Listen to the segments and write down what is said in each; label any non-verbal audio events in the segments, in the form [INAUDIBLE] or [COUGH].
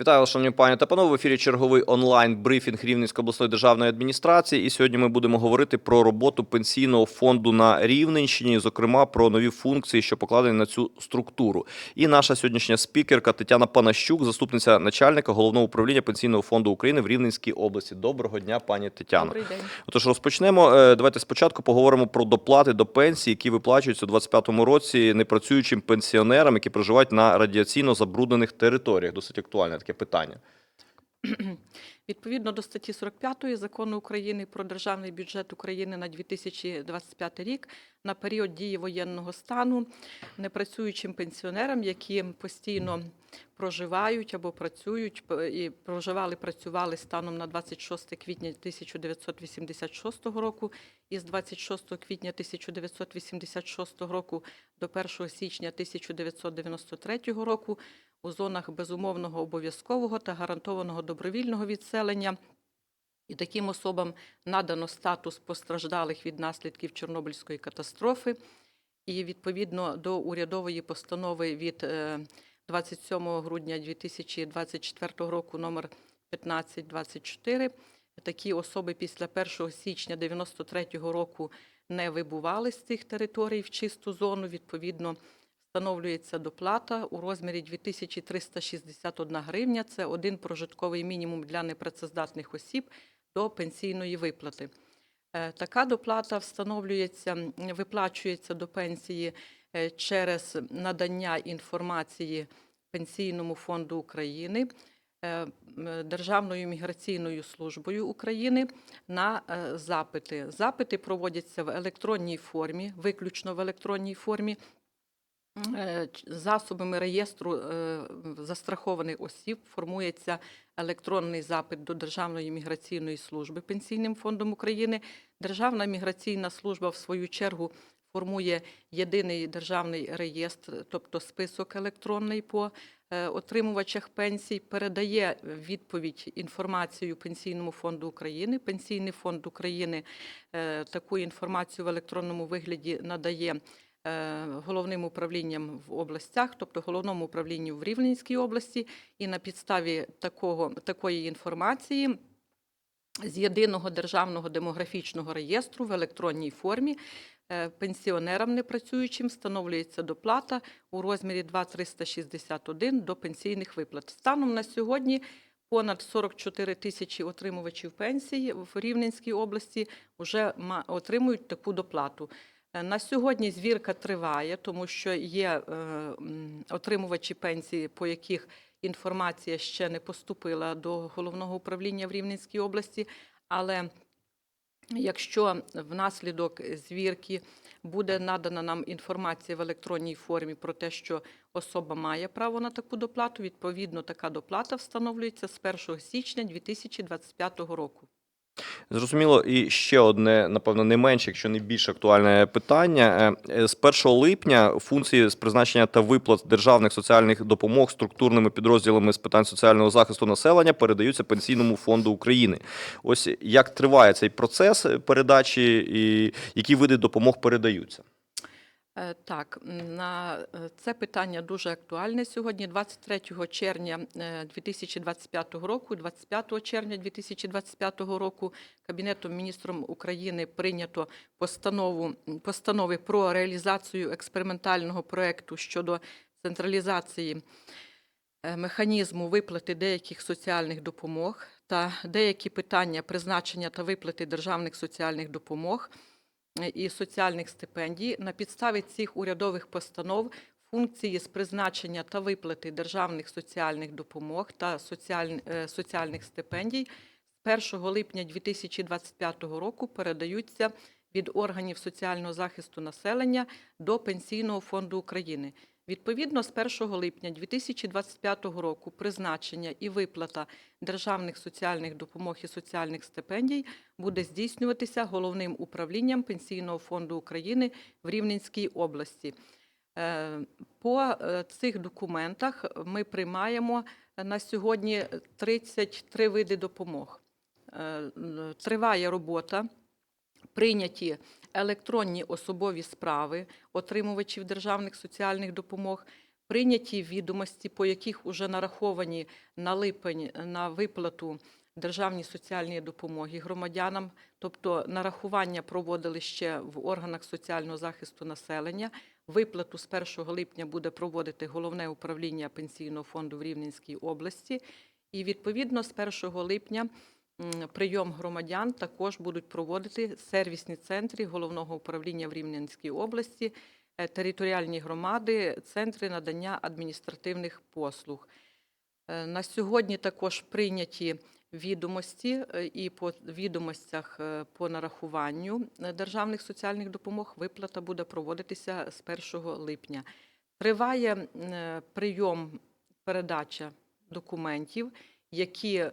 Вітаю, вас, шановні пані та панове. В ефірі черговий онлайн брифінг Рівненської обласної державної адміністрації. І сьогодні ми будемо говорити про роботу пенсійного фонду на Рівненщині, зокрема про нові функції, що покладені на цю структуру. І наша сьогоднішня спікерка Тетяна Панащук, заступниця начальника головного управління пенсійного фонду України в Рівненській області. Доброго дня, пані Тетяно. Добрий день. Отож, розпочнемо. Е, Давайте спочатку поговоримо про доплати до пенсії, які виплачуються у 2025 році непрацюючим пенсіонерам, які проживають на радіаційно забруднених територіях. Досить актуальне таке питання. [CLEARS THROAT] Відповідно до статті 45 закону України про державний бюджет України на 2025 рік на період дії воєнного стану непрацюючим пенсіонерам, які постійно проживають або працюють і проживали, працювали станом на 26 квітня 1986 року і з 26 квітня 1986 року до 1 січня 1993 року у зонах безумовного обов'язкового та гарантованого добровільного відселення. І таким особам надано статус постраждалих від наслідків Чорнобильської катастрофи. І відповідно до урядової постанови від е, 27 грудня 2024 року номер 1524 такі особи після 1 січня 93 року не вибували з цих територій в чисту зону. Відповідно, встановлюється доплата у розмірі 2361 гривня. Це один прожитковий мінімум для непрацездатних осіб до пенсійної виплати. Е, Така доплата встановлюється, виплачується до пенсії через надання інформації Пенсійному фонду України, е, Державною міграційною службою України на е, запити. Запити проводяться в електронній формі, виключно в електронній формі. Е, Засобами реєстру е, застрахованих осіб формується електронний запит до Державної міграційної служби Пенсійним фондом України. Державна міграційна служба, в свою чергу, формує єдиний державний реєстр, тобто список електронний по е, отримувачах пенсій, передає відповідь інформацію Пенсійному фонду України. Пенсійний фонд України е, таку інформацію в електронному вигляді надає е, головним управлінням в областях, тобто головному управлінню в Рівненській області, і на підставі такого, такої інформації з єдиного державного демографічного реєстру в електронній формі е, пенсіонерам непрацюючим встановлюється доплата у розмірі 2,361 до пенсійних виплат. Станом на сьогодні понад 44 тисячі отримувачів пенсії в Рівненській області вже отримують таку доплату. Е, На сьогодні звірка триває, тому що є е, отримувачі пенсії, по яких інформація ще не поступила до головного управління в Рівненській області. Але якщо внаслідок звірки буде надана нам інформація в електронній формі про те, що особа має право на таку доплату, відповідно така доплата встановлюється з 1 січня 2025 року. Зрозуміло, і ще одне, напевно, не менше, якщо не більш актуальне питання. Е, З 1 липня функції з призначення та виплат державних соціальних допомог структурними підрозділами з питань соціального захисту населення передаються Пенсійному фонду України. Ось як триває цей процес передачі, і які види допомог передаються? Е, Так, на е, це питання дуже актуальне сьогодні. 23 червня е, 2025 року, 25 червня 2025 року Кабінетом міністром України прийнято постанову постанови про реалізацію експериментального проекту щодо централізації е, механізму виплати деяких соціальних допомог та деякі питання призначення та виплати державних соціальних допомог е, і соціальних стипендій. На підставі цих урядових постанов функції з призначення та виплати державних соціальних допомог та е, соціальних стипендій з 1 липня 2025 року передаються від органів соціального захисту населення до Пенсійного фонду України. Відповідно, з 1 липня 2025 року призначення і виплата державних соціальних допомог і соціальних стипендій буде здійснюватися головним управлінням Пенсійного фонду України в Рівненській області. Е, По е, цих документах ми приймаємо на сьогодні 33 види допомог. Е, Триває робота прийняті електронні особові справи отримувачів державних соціальних допомог, Прийняті відомості, по яких вже нараховані на липень на виплату державні соціальної допомоги громадянам, тобто нарахування проводили ще в органах соціального захисту населення. Виплату з 1 липня буде проводити головне управління пенсійного фонду в Рівненській області. І відповідно з 1 липня прийом громадян також будуть проводити сервісні центри головного управління в Рівненській області, е, територіальні громади, центри надання адміністративних послуг. Е, На сьогодні також прийняті відомості е, і по відомостях по нарахуванню державних соціальних допомог виплата буде проводитися з 1 липня. Триває прийом передача документів, які е,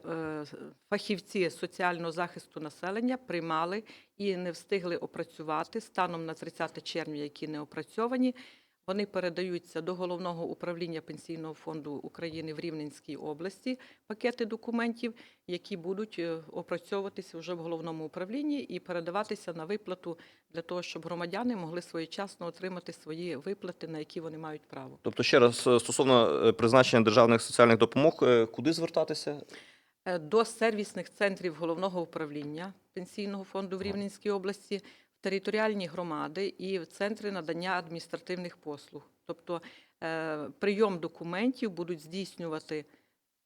фахівці соціального захисту населення приймали і не встигли опрацювати станом на 30 червня, які не опрацьовані. Вони передаються до головного управління пенсійного фонду України в Рівненській області пакети документів, які будуть е, опрацьовуватися вже в головному управлінні і передаватися на виплату для того, щоб громадяни могли своєчасно отримати свої виплати, на які вони мають право. Тобто, ще раз е, стосовно е, призначення державних соціальних допомог, куди звертатися? До сервісних центрів головного управління пенсійного фонду в Рівненській області, територіальні громади і центри надання адміністративних послуг. Тобто е, прийом документів будуть здійснювати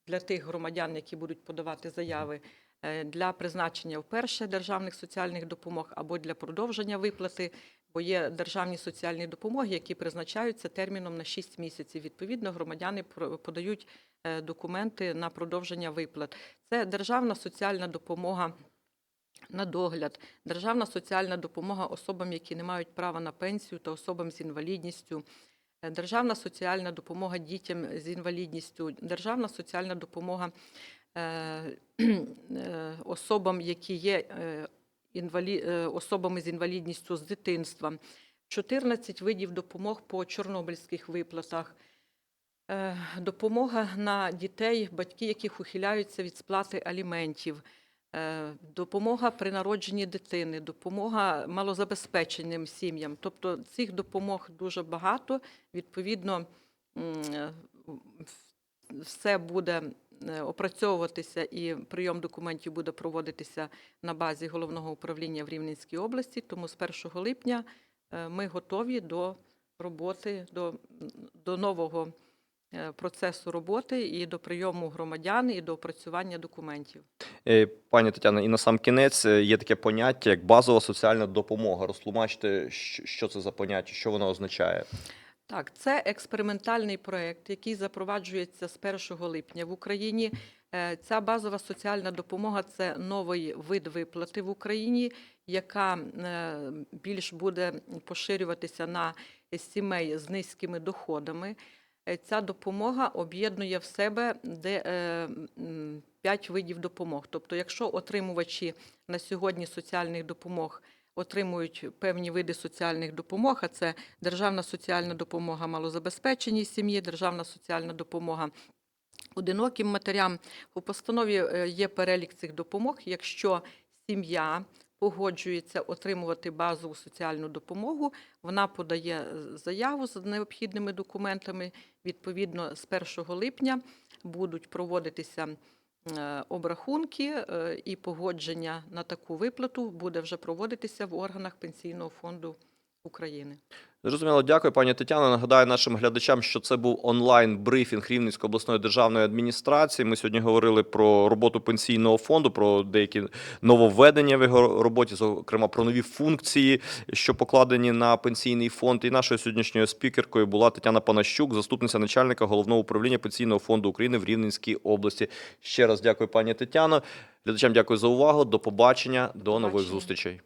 для тих громадян, які будуть подавати заяви е, для призначення вперше державних соціальних допомог або для продовження виплати, бо є державні соціальні допомоги, які призначаються терміном на 6 місяців. Відповідно, громадяни подають е, документи на продовження виплат. Це державна соціальна допомога на догляд, державна соціальна допомога особам, які не мають права на пенсію та особам з інвалідністю, е, державна соціальна допомога дітям з інвалідністю, державна соціальна допомога е, е, особам, які є особами з інвалідністю з дитинства, 14 видів допомог по чорнобильських виплатах. Допомога на дітей, батьки, яких ухиляються від сплати аліментів, допомога при народженні дитини, допомога малозабезпеченим сім'ям. Тобто цих допомог дуже багато. Відповідно, е, все буде е, опрацьовуватися і прийом документів буде проводитися на базі головного управління в Рівненській області. Тому з 1 липня е, ми готові до роботи, до, до нового е, процесу роботи і до прийому громадян, і до опрацювання документів. Е, Пані Тетяно, і на сам кінець е, є таке поняття як базова соціальна допомога. Розтлумачте, що це за поняття, що воно означає. Так, це експериментальний проект, який запроваджується з 1 липня в Україні. Е, Ця базова соціальна допомога це новий вид виплати в Україні, яка е, більш буде поширюватися на сімей з низькими доходами. Е, Ця допомога об'єднує в себе де, е, п'ять видів допомог. Тобто, якщо отримувачі на сьогодні соціальних допомог отримують певні види соціальних допомог, а це державна соціальна допомога малозабезпеченій сім'ї, державна соціальна допомога одиноким матерям. У постанові е, є перелік цих допомог. Якщо сім'я погоджується отримувати базову соціальну допомогу, вона подає е, заяву з необхідними документами. Відповідно, з 1 липня будуть проводитися е, обрахунки е, і погодження на таку виплату буде вже проводитися в органах Пенсійного фонду України. Зрозуміло, дякую, пані Тетяно. Нагадаю нашим глядачам, що це був онлайн-брифінг Рівненської обласної державної адміністрації. Ми сьогодні говорили про роботу пенсійного фонду, про деякі нововведення в його роботі, зокрема про нові функції, що покладені на пенсійний фонд. І нашою сьогоднішньою спікеркою була Тетяна Панащук, заступниця начальника головного управління пенсійного фонду України в Рівненській області. Ще раз дякую, пані Тетяно. Глядачам дякую за увагу. До побачення, до нових побачення. зустрічей.